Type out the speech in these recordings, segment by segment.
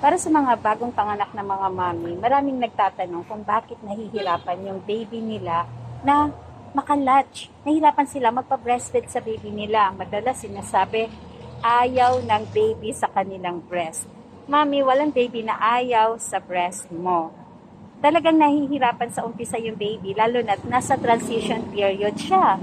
Para sa mga bagong panganak na mga mami, maraming nagtatanong kung bakit nahihirapan yung baby nila na makalatch. Nahihirapan sila magpa-breastfeed sa baby nila. Madalas sinasabi, ayaw ng baby sa kanilang breast. Mami, walang baby na ayaw sa breast mo. Talagang nahihirapan sa umpisa yung baby, lalo na nasa transition period siya.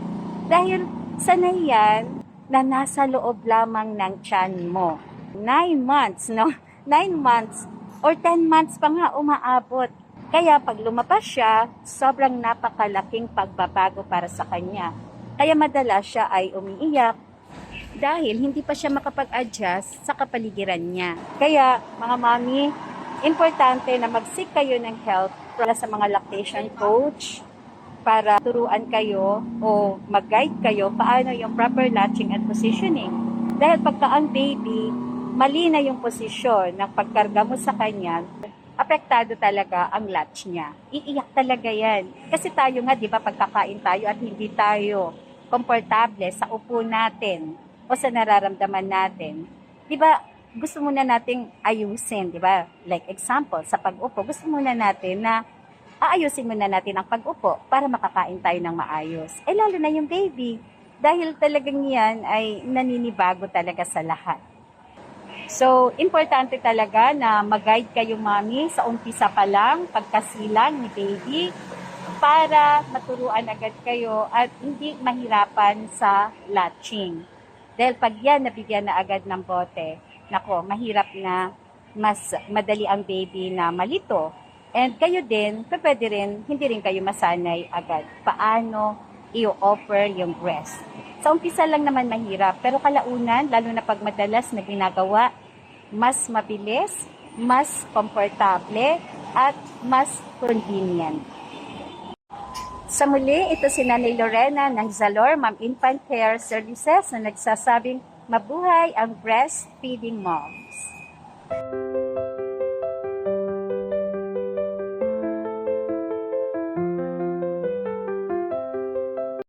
Dahil sanay yan na nasa loob lamang ng tiyan mo. Nine months, no? Nine months or 10 months pa nga umaabot. Kaya pag lumabas siya, sobrang napakalaking pagbabago para sa kanya. Kaya madalas siya ay umiiyak dahil hindi pa siya makapag-adjust sa kapaligiran niya. Kaya mga mami, importante na mag-seek kayo ng help para sa mga lactation coach para turuan kayo o mag-guide kayo paano yung proper latching and positioning. Dahil pagka ang baby, mali na yung posisyon ng pagkarga mo sa kanya, apektado talaga ang latch niya. Iiyak talaga yan. Kasi tayo nga, di ba, pagkakain tayo at hindi tayo komportable sa upo natin o sa nararamdaman natin. Di ba, gusto muna nating ayusin, di ba? Like example, sa pag-upo, gusto muna natin na aayusin muna natin ang pag-upo para makakain tayo ng maayos. Eh lalo na yung baby, dahil talagang yan ay naninibago talaga sa lahat. So, importante talaga na mag-guide kayo mami sa umpisa pa lang, pagkasilang ni baby, para maturuan agad kayo at hindi mahirapan sa latching. Dahil pag yan nabigyan na agad ng bote, nako, mahirap na mas madali ang baby na malito. And kayo din, pwede rin, hindi rin kayo masanay agad. Paano i-offer yung breast. Sa umpisa lang naman mahirap, pero kalaunan, lalo na pag madalas na ginagawa, mas mabilis, mas komportable, at mas convenient. Sa muli, ito si Nanay Lorena ng Zalor Mom Infant Care Services na nagsasabing mabuhay ang breastfeeding moms.